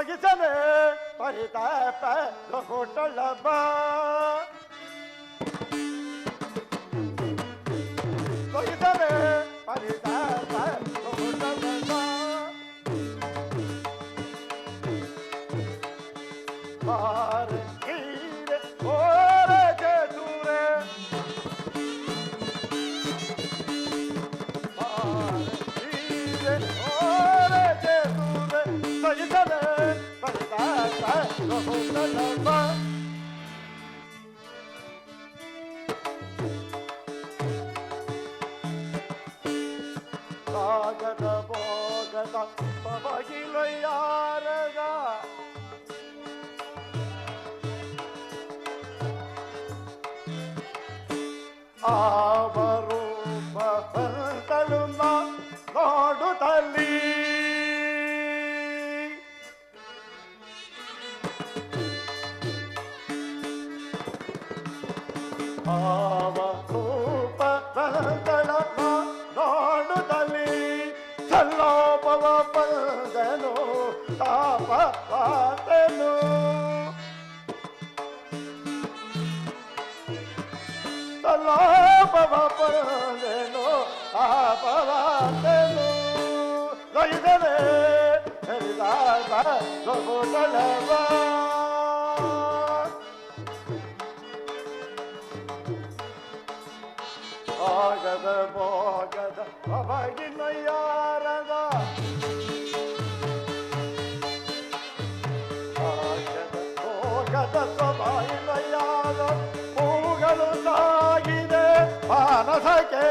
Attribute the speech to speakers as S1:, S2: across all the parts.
S1: ಸಹಿಸದೆ ಪರಿತಾಪ ಲಘುಟಳಬ ಸಹಿಸದೆ ಭೋಗದ ಪವಗಿಲ ಯಾರದ ಆವರೂಪ ಆಗದ ಭೋಗದ ಅವಾಗಿನ ಯಾರದ? ಆಗದ ಭೋಗದ ಸಭಾಯಿನ ಯಾರ? ಹೂಗಳು ಸಾಗಿದೆ ಮಾನಸಕ್ಕೆ.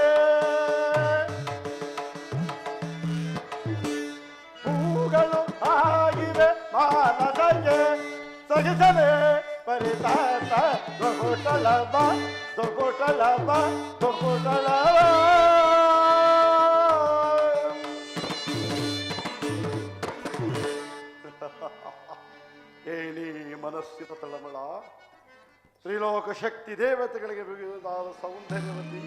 S1: ಹೂಗಳು ಆಗಿದೆ ಮಾನಸಕ್ಕೆ. ಸಹಿಸದೆ ಪರಿತಾಪ ದೊಗುಟಲಬ ದೊಗುಟಲಬ ಏನಿ ಮನಸ್ಸಿನ ತಳಮಳ. ತ್ರಿಲೋಕ ಶಕ್ತಿ ದೇವತೆಗಳಿಗೆ ವಿವಿಧವಾದ ಸೌಂದರ್ಯವತಿ.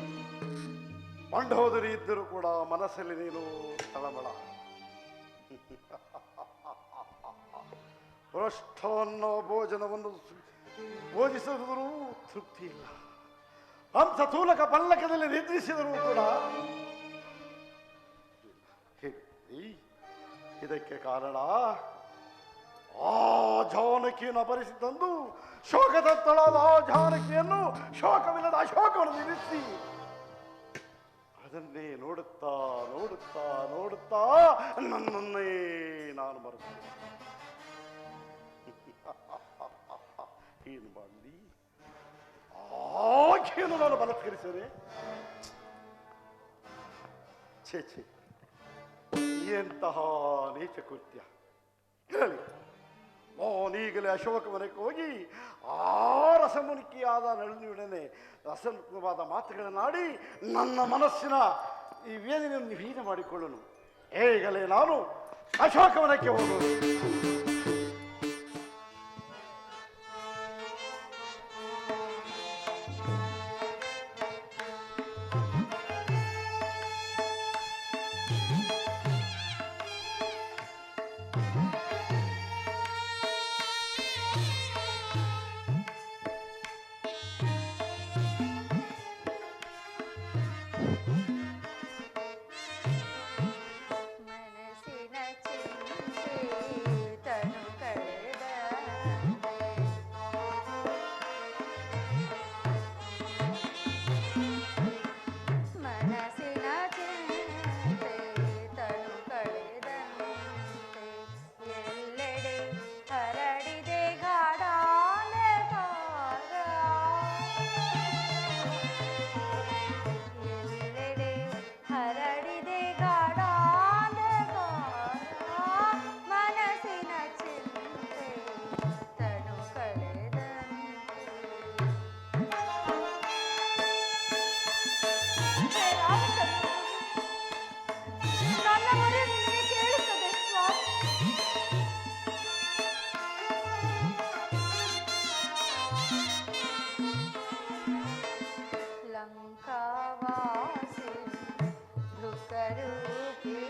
S1: ಮಂಡೋದರಿ ಇದ್ದರೂ ಕೂಡ ಮನಸ್ಸಲ್ಲಿ ನೀನು ತಳಮಳ. ಪೃಷ್ಠವನ್ನು ಭೋಜನವನ್ನು ಭೋಜಿಸಿದರೂ ತೃಪ್ತಿ ಇಲ್ಲ ಹಂಸ ತೂಲಕ ಪಲ್ಲಕದಲ್ಲಿ ನಿದ್ರಿಸಿದರೂ ಕೂಡ ಇದಕ್ಕೆ ಕಾರಣ ಆ ಜಾನಕಿಯನ್ನು ಅಪರಿಸಿದ್ದಂದು ಶೋಕದತ್ತಳಾದ ಆ ಜಾನಕಿಯನ್ನು ಶೋಕವಿಲ್ಲದ ಅಶೋಕವನ್ನು ನಿಲ್ಲಿಸಿ. ಅದನ್ನೇ ನೋಡುತ್ತಾ ನೋಡುತ್ತಾ ನೋಡುತ್ತಾ ನನ್ನನ್ನೇ ನಾನು ಮರೆತು. ಏನು ಮಾಡಲಿ ಆಕೆಯನ್ನು ನಾನು ಬಲತ್ಕರಿಸಿದೆ ಛೇ ಛೇ. ಎಂತಹ ನೀಚ ಕೃತ್ಯ. ಇರಲಿ. ನಾನೀಗಲೇ ಅಶೋಕ ಮನೆಗೆ ಹೋಗಿ ಆ ರಸಮುನಿಕೆಯಾದ ನಳಿನಿಯೊಡನೆ ರಸಮುಖವಾದ ಮಾತುಗಳನ್ನಾಡಿ ನನ್ನ ಮನಸ್ಸಿನ ಈ ವೇದನೆಯನ್ನು ಹೀನ ಮಾಡಿಕೊಳ್ಳನು ಹೇಗಲೇ ನಾನು ಅಶೋಕ ಹೋಗೋದು ಹೋಗುವುದು
S2: ಧೃತರೂಪಿ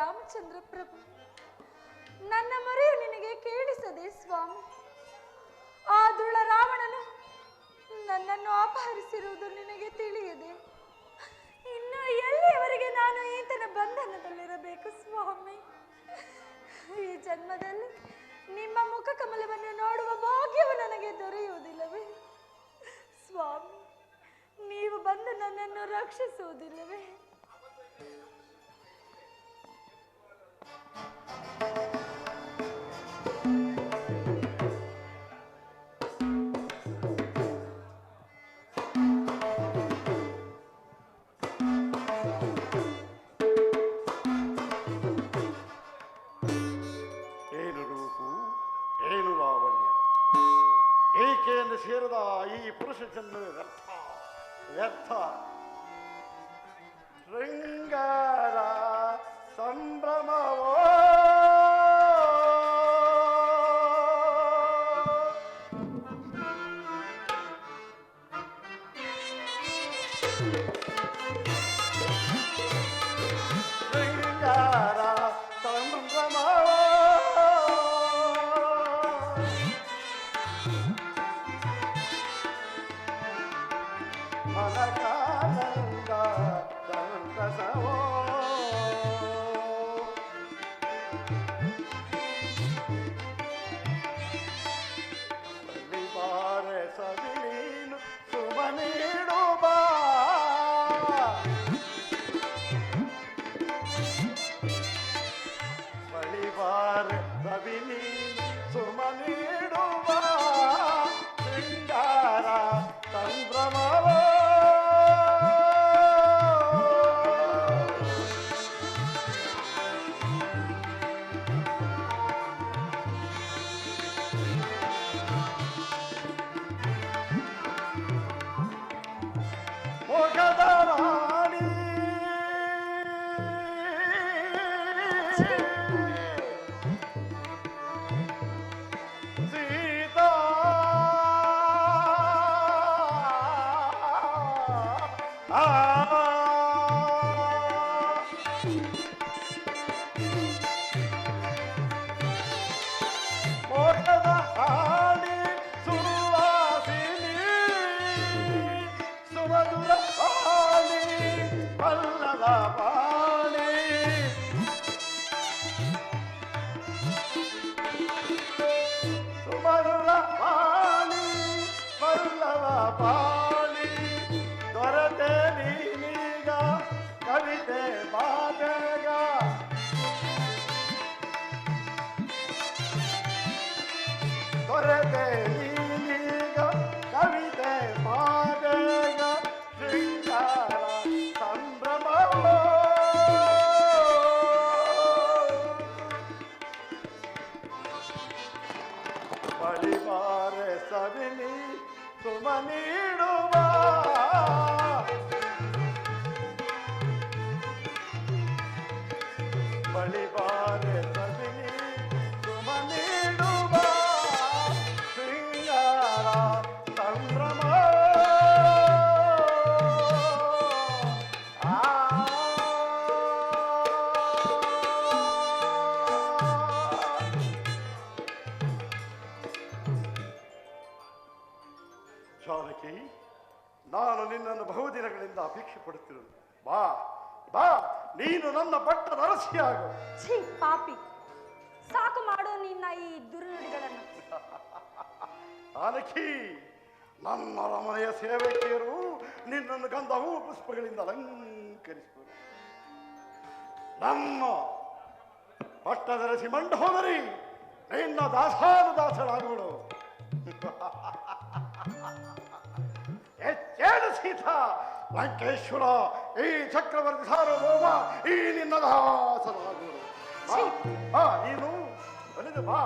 S2: ರಾಮಚಂದ್ರ ಪ್ರಭು, ನನ್ನ ಮೊರೆಯು ನಿನಗೆ ಕೇಳಿಸದೆ ಸ್ವಾಮಿ. ಆ ದುಳ್ಳ ರಾವಣನು ನನ್ನನ್ನು ಅಪಹರಿಸಿರುವುದು ನಿನಗೆ ತಿಳಿಯದೆ, ಇನ್ನು ಎಲ್ಲಿಯವರೆಗೆ ನಾನು ಈತನ ಬಂಧನದಲ್ಲಿರಬೇಕು ಸ್ವಾಮಿ? ಈ ಜನ್ಮದಲ್ಲಿ ನಿಮ್ಮ ಮುಖ ಕಮಲವನ್ನು ನೋಡುವ ಭಾಗ್ಯವು ನನಗೆ ದೊರೆಯುವುದಿಲ್ಲವೇ? ಸ್ವಾಮಿ, ನೀವು ಬಂದು ನನ್ನನ್ನು ರಕ್ಷಿಸುವುದಿಲ್ಲವೇ?
S1: ಏಕೆಯನ್ನು ಸೇರದ ಈ ಪುರುಷ ಚಂದ್ರ ವ್ಯರ್ಥ? ವ್ಯರ್ಥ. ಶೃಂಗಾರ ಸಂಭ್ರಮವೋ i'm in Amigo. ಬಳಿಬಾರೆ ಸವಿನಿ ಸುಮ ನೀಡುವ ಬಳಿಬಾರೆ ನನ್ನ ಪಟ್ಟದ ಅರಸಿಯಾಗು
S2: ಛೀ ಪಾಪಿ. ಸಾಕು ಮಾಡು ನಿನ್ನ ಈ ದುರ್ನುಡಿಗಳನ್ನು.
S1: ಆಲಕಿ ನನ್ನ ರಮಣೆಯ ಸೇವಕಿಯರು ನಿನ್ನನ್ನು ಗಂಧ ಹೂ ಪುಷ್ಪಗಳಿಂದ ಅಲಂಕರಿಸುವರು. ನಮ್ಮ ಪಟ್ಟದರಸಿ ಮಂಡ ಹೋದರಿ ನಿನ್ನ ದಾಸಾನು ದಾಸರಾಗುವಳು ಎಚ್ಚೇಳು ಸೀತಾ. ಲಂಕೇಶ್ವರ ಈ ಚಕ್ರವರ್ತಿ ಸಾರ್ವಭೌಮ ಈ ನಿನ್ನ ನೀನು ಬಲಿದು ಬಾ.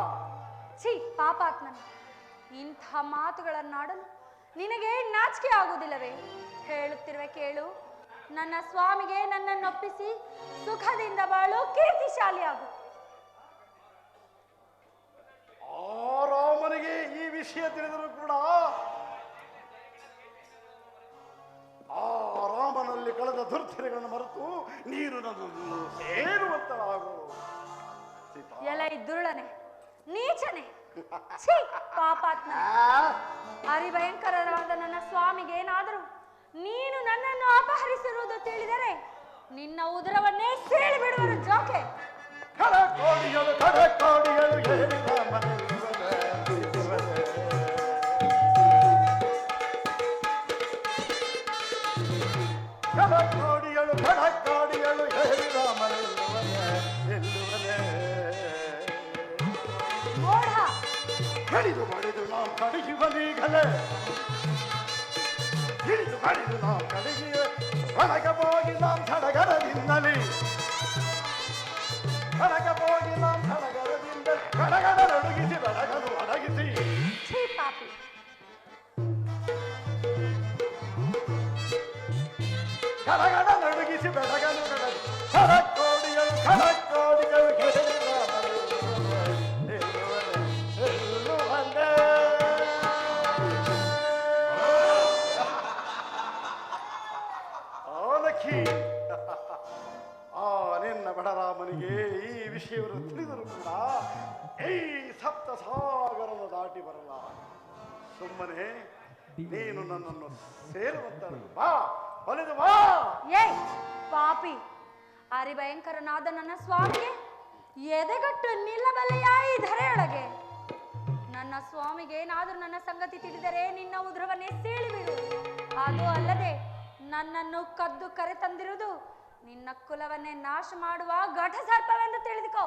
S2: ಛೀ ಪಾಪಾತ್ಮನ ಇಂಥ ಮಾತುಗಳನ್ನಾಡಲು ನಿನಗೆ ನಾಚಿಕೆ ಆಗುವುದಿಲ್ಲವೇ? ಹೇಳುತ್ತಿರುವೆ ಕೇಳು. ನನ್ನ ಸ್ವಾಮಿಗೆ ನನ್ನನ್ನೊಪ್ಪಿಸಿ ಸುಖದಿಂದ ಬಾಳು ಕೀರ್ತಿಶಾಲಿ ಆಗು
S1: ಆ ರಾಮನಿಗೆ ಈ ವಿಷಯ ತಿಳಿದರೂ ಕೂಡ ದುರ್ಧರೆಗಳನ್ನು ಮರೆತು ನೀರು ನನ್ನನ್ನು
S2: ಎಲ್ಲ ಇದ್ದುಳ್ಳನೆ ನೀಚನೆ. ಪಾಪಾತ್ಮ.
S1: ಹರಿ
S2: ಭಯಂಕರರಾದ ನನ್ನ ಸ್ವಾಮಿಗೆ ಏನಾದರೂ ನೀನು ನನ್ನನ್ನು ಅಪಹರಿಸಿರುವುದು ತಿಳಿದರೆ ನಿನ್ನ ಉದರವನ್ನೇ ಸೇಳಿ ಬಿಡುವರು ಜೋಕೆ.
S1: ಕಡೆ ಕೋಡಿಯಲು ಹೇಳಿದ ಮನೆಯಲ್ಲಿ. ಕೋಡಿಯಳು.
S2: ಮೋಢ
S1: ಹಿಡಿದು ಮಾಡಿದು ನಾವು ಕಡಿಯುವನೀಗಲೇ. ಹಿಡಿದು ಮಾಡಿದು ನಾವು ಕಡಿಯುವ. ಒಳಗೆ ಹೋಗಿ ನಾವು ಸಡಗರದಿಂದಲೇ. ಸಪ್ತ ಸಾಗರದ ದಾಟಿ ಬರಲ್ಲ. ಸುಮ್ಮನೆ ನೀನು ನನ್ನನ್ನು ಸೇರುವಂತ ಬಾ ಬಲಿದು ಬಾ.
S2: ಏ ಪಾಪಿ. ಅರಿಭಯಂಕರನಾದ ನನ್ನ ಸ್ವಾಮಿಗೆ ಎದೆಗಟ್ಟು ನಿಲ್ಲಬಲ್ಲೆಯ ಈ ಧರೆಯೊಳಗೆ. ನನ್ನ ಸ್ವಾಮಿಗೆ ಏನಾದರೂ ನನ್ನ ಸಂಗತಿ ತಿಳಿದರೆ ನಿನ್ನ ಉದ್ರವನ್ನೇ ಸೀಳಿಬಿಡು. ಅದು ಅಲ್ಲದೆ ನನ್ನನ್ನು ಕದ್ದು ಕರೆ ತಂದಿರುವುದು ನಿನ್ನ ಕುಲವನ್ನೇ ನಾಶ ಮಾಡುವ ಘಟ ಸರ್ಪವೆಂದು ತಿಳಿದುಕೋ.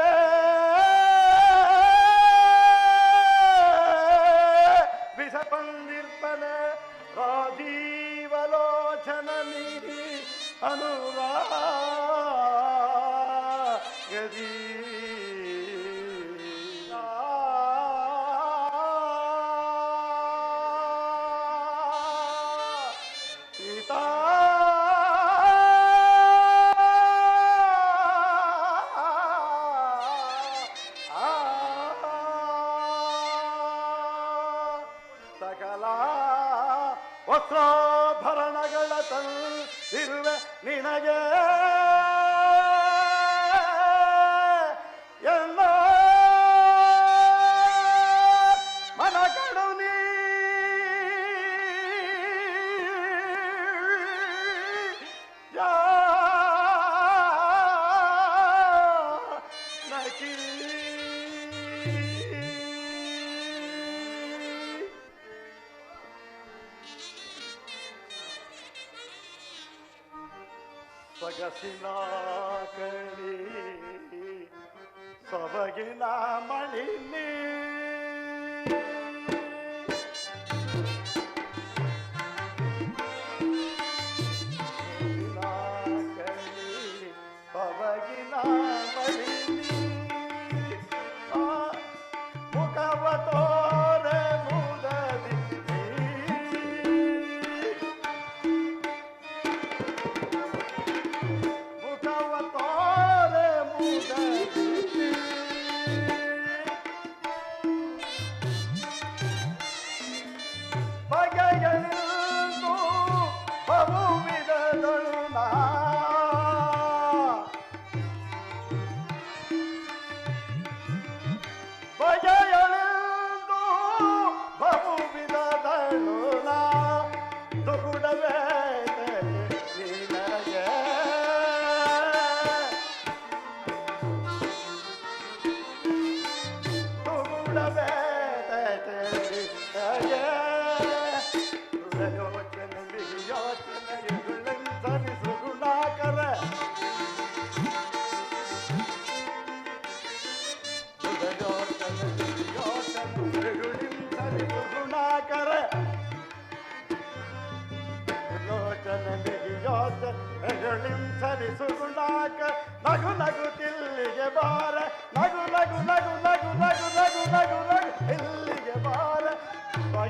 S1: ಸೊಗಸಿನ ಕಣಿ ಸೊಬಗಿನ ಮಣಿನಿ ಸೊಬಗಿನ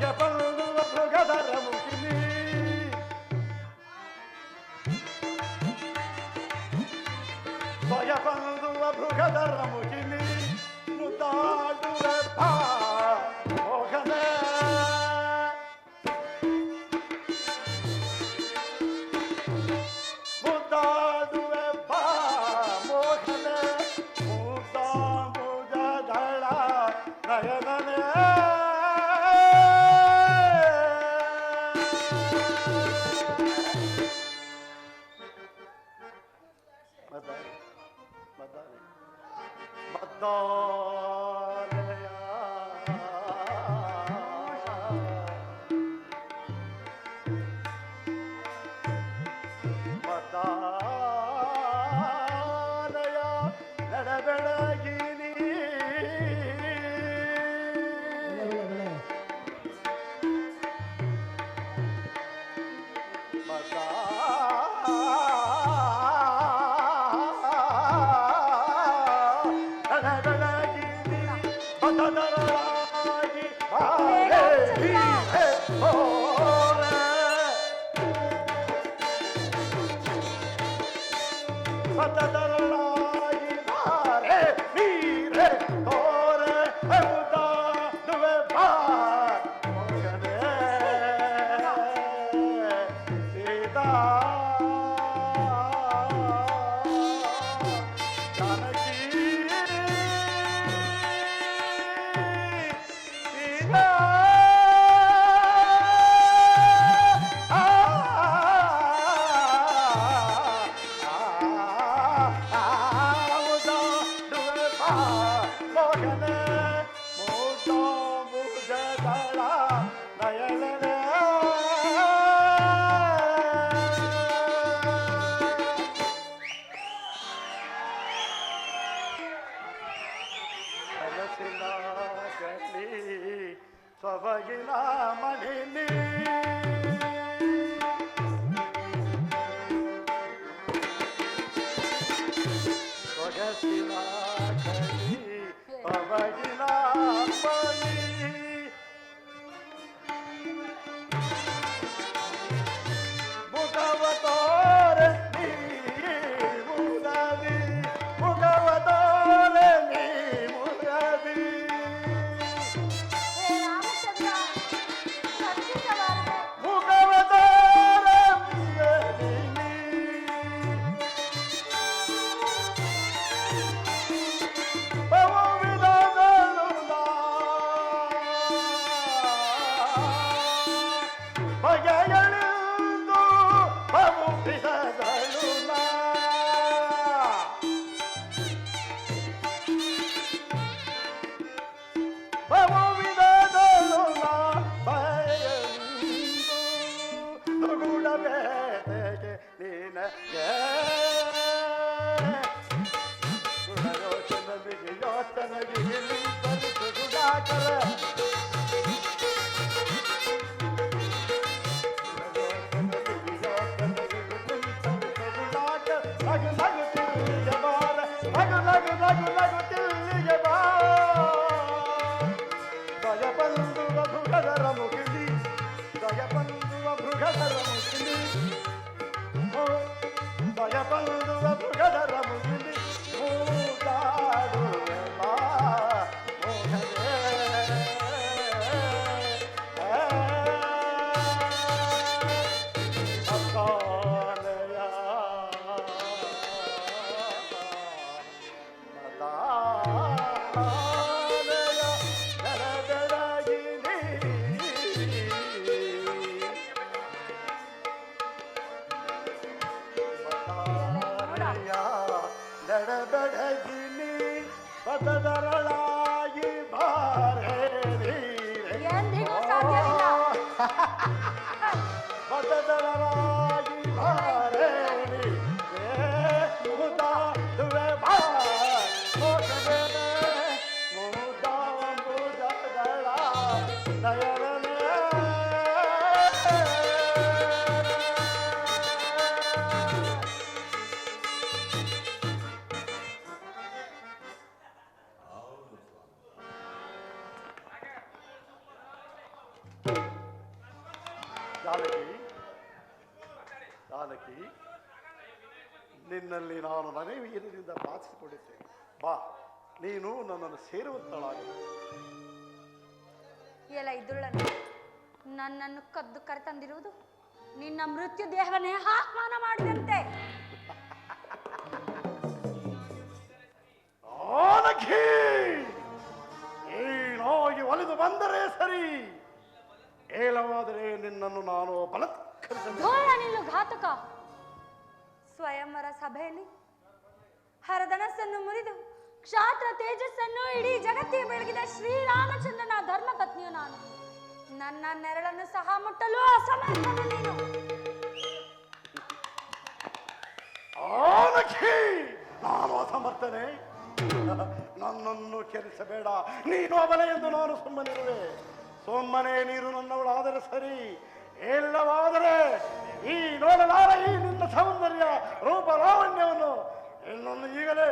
S1: Yeah. ಜಾನಕಿ ನಿನ್ನಲ್ಲಿ ನಾನು ನನವೀರದಿಂದ ಬಾಚಿಸಿಕೊಂಡಿದ್ದೇನೆ. ಬಾ ನೀನು ನನ್ನನ್ನು ಸೇರುವಂತಳಾಗ.
S2: ಎಲ್ಲ ಇದ್ದುಳ್ಳನು ನನ್ನನ್ನು ಕದ್ದು ಕರೆತಂದಿರುವುದು ನಿನ್ನ ಮೃತ್ಯು ದೇಹವನ್ನೇ ಆಹ್ವಾನ ಮಾಡಿದಂತೆ.
S1: ಒಲಿದು ಬಂದರೆ ಸರಿ? ಏಲವಾದರೆ ನಿನ್ನನ್ನು ನಾನು
S2: ಬಲತ್ಕರಿಸ ನಿಲ್ಲು ಘಾತಕ. ಸ್ವಯಂವರ ಸಭೆಯಲ್ಲಿ ಹರದನಸ್ಸನ್ನು ಮುರಿದು ಕ್ಷಾತ್ರ ತೇಜಸ್ಸನ್ನು ಇಡೀ ಜಗತ್ತಿಗೆ ಬೆಳಗಿದ ಶ್ರೀರಾಮಚಂದ್ರನ ಧರ್ಮ ಪತ್ನಿಯು ನಾನು. ನನ್ನ ನೆರಳನ್ನು ಸಹ ಮುಟ್ಟಲು ನೀನು.
S1: ನಾನು ಅಸಮರ್ಥನೆ. ನನ್ನನ್ನು ಕೆರಿಸಬೇಡ ನೀನು ಅವನ ಎಂದು ನಾನು ಸುಮ್ಮನಿರುವೆ. ಸುಮ್ಮನೆ ನೀರು ನನ್ನವಳಾದರೆ ಸರಿ. ಇಲ್ಲವಾದರೆ ಈ ನೋಡಲಾರ ಈ ನಿನ್ನ ಸೌಂದರ್ಯ ರೂಪ ಲಾವಣ್ಯವನ್ನು ಇನ್ನೊಂದು ಈಗಲೇ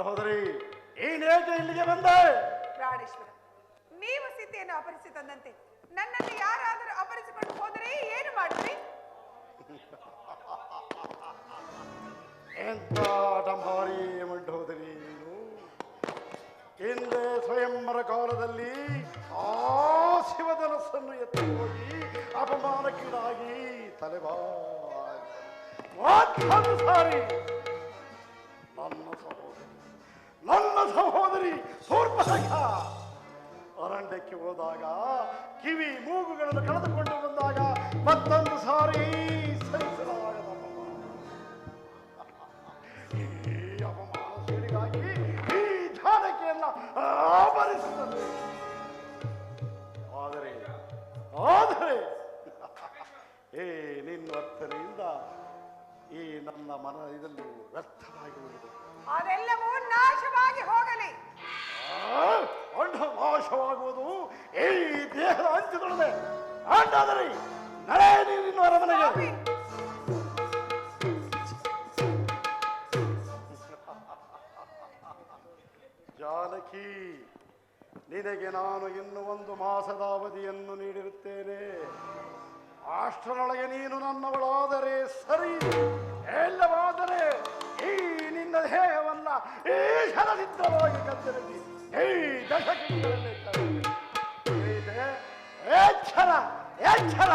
S1: ಅಲ್ಡ ಹೋದ್ರಿ ಏನೇಕೆ ಇಲ್ಲಿಗೆ ಬಂದೆ?
S3: ಪ್ರಾಣೇಶ್ವರ ನೀವು ಸೀತೆಯನ್ನು ಅಪರಿಸಿ ತಂದಂತೆ ನನ್ನನ್ನು ಯಾರಾದರೂ ಅಪರಿಸಿಕೊಂಡು ಹೋದರೆ ಏನು ಮಾಡುತ್ರಿ
S1: ಎಂತ ಡಂಬಾರಿ ಮಂಡೋದರಿ ನೀನು? ಹಿಂದೆ ಸ್ವಯಂವರ ಕಾಲದಲ್ಲಿ ಆ ಶಿವಧನಸ್ಸನ್ನು ಎತ್ತಿ ಹೋಗಿ ಅಪಮಾನಕ್ಕೀಡಾಗಿ ತಲೆಬಾರಿ ಸಾರಿ ನನ್ನ ಸಹೋದರಿ ನನ್ನ ಸಹೋದರಿ ಸೂರ್ಪನಖ ಅರಣ್ಯಕ್ಕೆ ಹೋದಾಗ, ಕಿವಿ ಮೂಗುಗಳನ್ನು ಕಳೆದುಕೊಂಡು ಬಂದಾಗ ಮತ್ತೊಂದು ಸಾರಿ ಸಹಿಸಲಾಗದ. ಈ ಜಾನಕಿಯನ್ನ ಆದರೆ ಆದರೆ, ಏ, ನಿನ್ನ ವರ್ತನೆಯಿಂದ ಈ ನನ್ನ ಮನ ಇದನ್ನು ವ್ಯರ್ಥವಾಗಿ
S3: ಅದೆಲ್ಲವೂ ನಾಶವಾಗಿ ಹೋಗಲಿ.
S1: ಅಂಡ ನಾಶವಾಗುವುದು ಈ ದೇಹದ ಅಂತ್ಯದೊಳಗೆ ಅಂಡಾದರೆ ನಡೆ ನೀರಿನ ಅರಮನೆಗೆ. ಜಾನಕಿ ನಿನಗೆ ನಾನು ಇನ್ನು ಒಂದು ಮಾಸದ ಅವಧಿಯನ್ನು ನೀಡಿರುತ್ತೇನೆ. ಅಷ್ಟರೊಳಗೆ ನೀನು ನನ್ನವಳಾದರೆ ಸರಿ ಎಲ್ಲವಾದರೆ ನಿನ್ನ ದೇಹವನ್ನ ಈ ಶರನಿದ್ರವಾಗಿ ಕತ್ತರಿಸಿ. ಈ ದಶಕಗಳಲ್ಲಿ ಎಚ್ಚರ ಎಚ್ಚರ